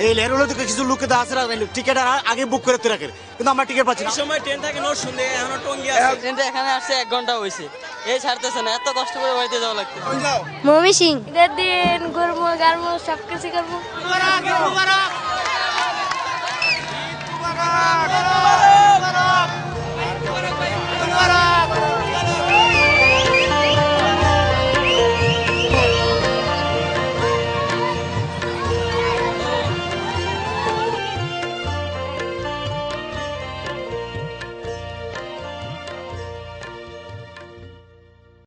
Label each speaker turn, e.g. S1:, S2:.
S1: বলল থেকে কিছু লোকে তো আছে টিকিট আগে বুক করে রাখে কিন্তু আমরা টিকিট পাচ্ছি না।
S2: সময় ট্রেন থাকে নোট শুনে এখনও টঙ্গি আছে।
S3: ট্রেনটা এখানে আসছে এক ঘণ্টা হয়েছে এই ছাড়তেছে না এত কষ্ট করে বাড়িতে যাওয়া লাগছে
S4: মমি সিং। ঈদের দিন ঘুরবো গারবো সব কিছু করব